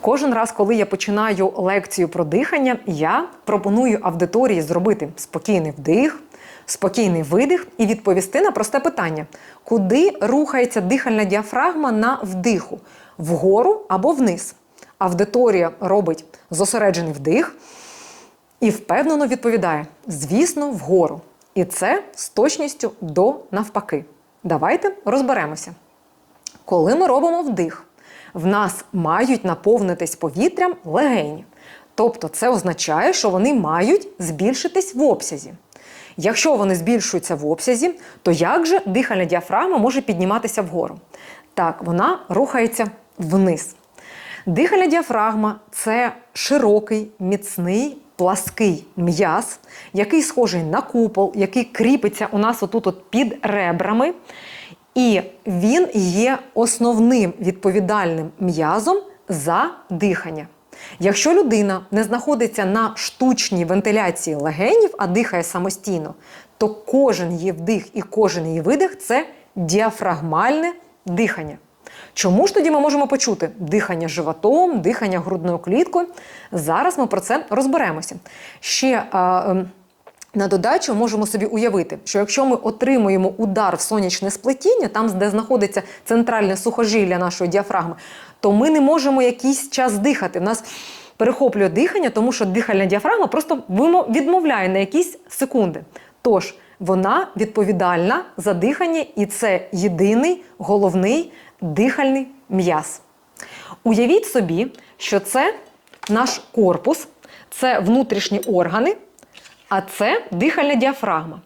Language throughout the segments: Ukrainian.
Кожен раз, коли я починаю лекцію про дихання, я пропоную аудиторії зробити спокійний вдих, спокійний видих і відповісти на просте питання: куди рухається дихальна діафрагма на вдиху? Вгору або вниз? Аудиторія робить зосереджений вдих і впевнено відповідає: звісно, вгору. І це з точністю до навпаки. Давайте розберемося. Коли ми робимо вдих, в нас мають наповнитись повітрям легені. Тобто це означає, що вони мають збільшитись в обсязі. Якщо вони збільшуються в обсязі, то як же дихальна діафрагма може підніматися вгору? Так, вона рухається вниз. Дихальна діафрагма це широкий, міцний, плаский м'яз, який схожий на купол, який кріпиться у нас отут от під ребрами. І він є основним відповідальним м'язом за дихання. Якщо людина не знаходиться на штучній вентиляції легенів, а дихає самостійно, то кожен її вдих і кожен її видих це діафрагмальне дихання. Чому ж тоді ми можемо почути дихання животом, дихання грудною кліткою? Зараз ми про це розберемося. Ще ем, на додачу можемо собі уявити, що якщо ми отримуємо удар в сонячне сплетіння, там, де знаходиться центральне сухожилля нашої діафрагми, то ми не можемо якийсь час дихати. У нас перехоплює дихання, тому що дихальна діафрагма просто відмовляє на якісь секунди. Тож вона відповідальна за дихання, і це єдиний головний дихальний м'яз. Уявіть собі, що це наш корпус, це внутрішні органи, а це дихальна діафрагма.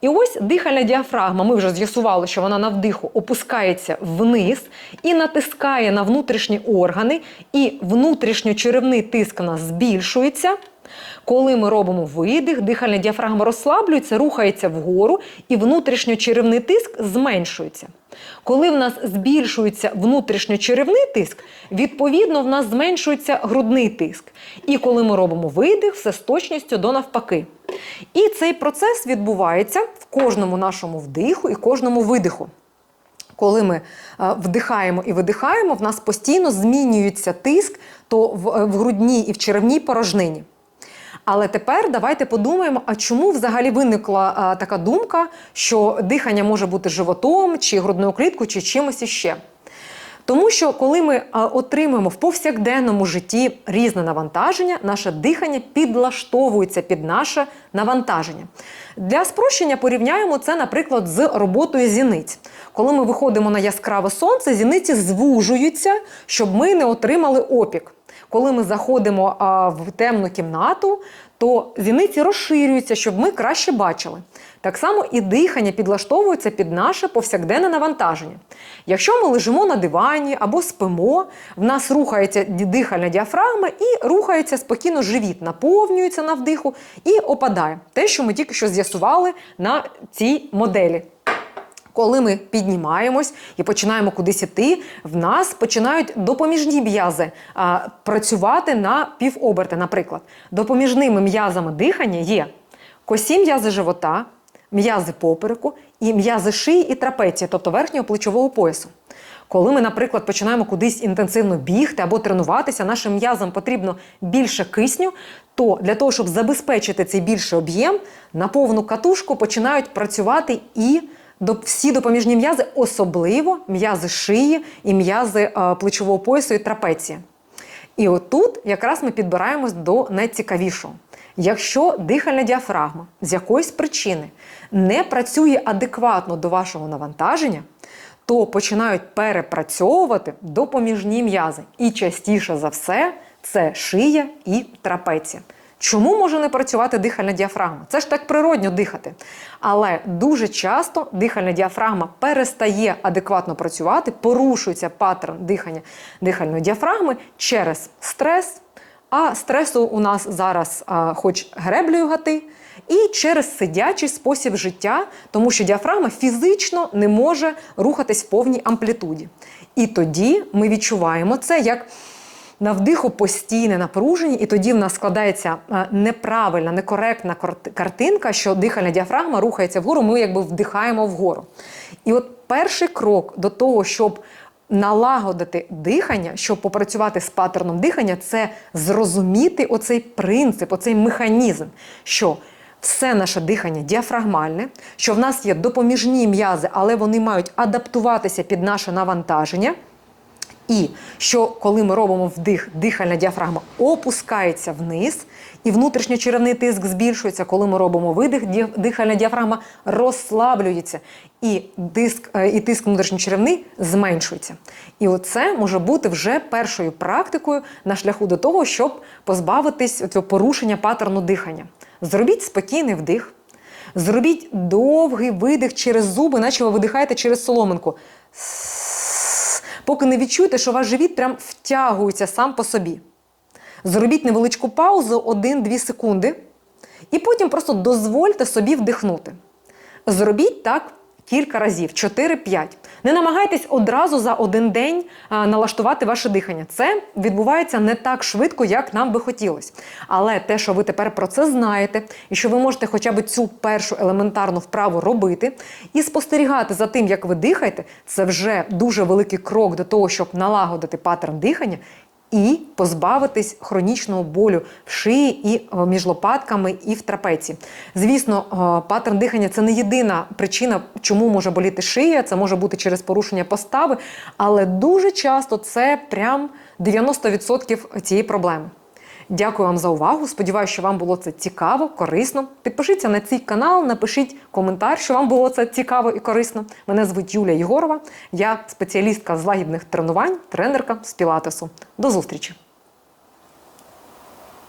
І ось дихальна діафрагма, ми вже з'ясували, що вона на вдиху опускається вниз і натискає на внутрішні органи, і внутрішньочеревний тиск у нас збільшується. Коли ми робимо видих, дихальна діафрагма розслаблюється, рухається вгору, і внутрішньочеревний тиск зменшується. Коли в нас збільшується внутрішньочеревний тиск, відповідно в нас зменшується грудний тиск. І коли ми робимо видих, все з точністю до навпаки. І цей процес відбувається в кожному нашому вдиху і кожному видиху. Коли ми е, вдихаємо і видихаємо, в нас постійно змінюється тиск то в, е, грудній і в черевній порожнині. Але тепер давайте подумаємо, а чому взагалі виникла а, така думка, що дихання може бути животом, чи грудною кліткою, чи чимось іще. Тому що коли ми отримуємо в повсякденному житті різне навантаження, наше дихання підлаштовується під наше навантаження. Для спрощення порівняємо це, наприклад, з роботою зіниць. Коли ми виходимо на яскраве сонце, зіниці звужуються, щоб ми не отримали опік. Коли ми заходимо в темну кімнату, то зіниці розширюються, щоб ми краще бачили. Так само і дихання підлаштовується під наше повсякденне навантаження. Якщо ми лежимо на дивані або спимо, в нас рухається дихальна діафрагма і рухається спокійно живіт, наповнюється на вдиху і опадає. Те, що ми тільки що з'ясували на цій моделі. Коли ми піднімаємось і починаємо кудись іти, в нас починають допоміжні м'язи працювати на півоберти. Наприклад, допоміжними м'язами дихання є косі м'язи живота, м'язи попереку і м'язи шиї і трапеції, тобто верхнього плечового поясу. Коли ми, наприклад, починаємо кудись інтенсивно бігти або тренуватися, нашим м'язам потрібно більше кисню, то для того, щоб забезпечити цей більший об'єм, на повну катушку починають працювати і всі допоміжні м'язи, особливо м'язи шиї і м'язи е, плечового поясу і трапеції. І отут якраз ми підбираємось до найцікавішого. Якщо дихальна діафрагма з якоїсь причини не працює адекватно до вашого навантаження, то починають перепрацьовувати допоміжні м'язи. І частіше за все це шия і трапеція. Чому може не працювати дихальна діафрагма? Це ж так природньо дихати. Але дуже часто дихальна діафрагма перестає адекватно працювати, порушується паттерн дихання дихальної діафрагми через стрес. А стресу у нас зараз а, хоч греблею гати, і через сидячий спосіб життя, тому що діафрагма фізично не може рухатись в повній амплітуді. І тоді ми відчуваємо це як на вдиху постійне напруження, і тоді в нас складається е, неправильна, некоректна картинка, що дихальна діафрагма рухається вгору, ми якби вдихаємо вгору. І от перший крок до того, щоб налагодити дихання, щоб попрацювати з паттерном дихання, це зрозуміти оцей принцип, оцей механізм, що все наше дихання діафрагмальне, що в нас є допоміжні м'язи, але вони мають адаптуватися під наше навантаження. І що коли ми робимо вдих, дихальна діафрагма опускається вниз, і внутрішньочеревний тиск збільшується. Коли ми робимо видих, дихальна діафрагма розслаблюється, і тиск, е, і тиск внутрішньочеревний зменшується. І оце може бути вже першою практикою на шляху до того, щоб позбавитись цього порушення паттерну дихання. Зробіть спокійний вдих. Зробіть довгий видих через зуби, наче ви видихаєте через соломинку поки не відчуєте, що ваш живіт прям втягується сам по собі. Зробіть невеличку паузу 1-2 секунди, і потім просто дозвольте собі вдихнути. Зробіть так кілька разів, 4-5. Не намагайтесь одразу за один день налаштувати ваше дихання. Це відбувається не так швидко, як нам би хотілося. Але те, що ви тепер про це знаєте, і що ви можете хоча б цю першу елементарну вправу робити і спостерігати за тим, як ви дихаєте, це вже дуже великий крок до того, щоб налагодити паттерн дихання і позбавитись хронічного болю в шиї і е, між лопатками, і в трапеці. Звісно, е, паттерн дихання це не єдина причина, чому може боліти шия. Це може бути через порушення постави, але дуже часто це прям 90% цієї проблеми. Дякую вам за увагу. Сподіваюся, що вам було це цікаво, корисно. Підпишіться на цей канал, напишіть коментар, що вам було це цікаво і корисно. Мене звуть Юлія Єгорова. Я спеціалістка з лагідних тренувань, тренерка з пілатесу. До зустрічі!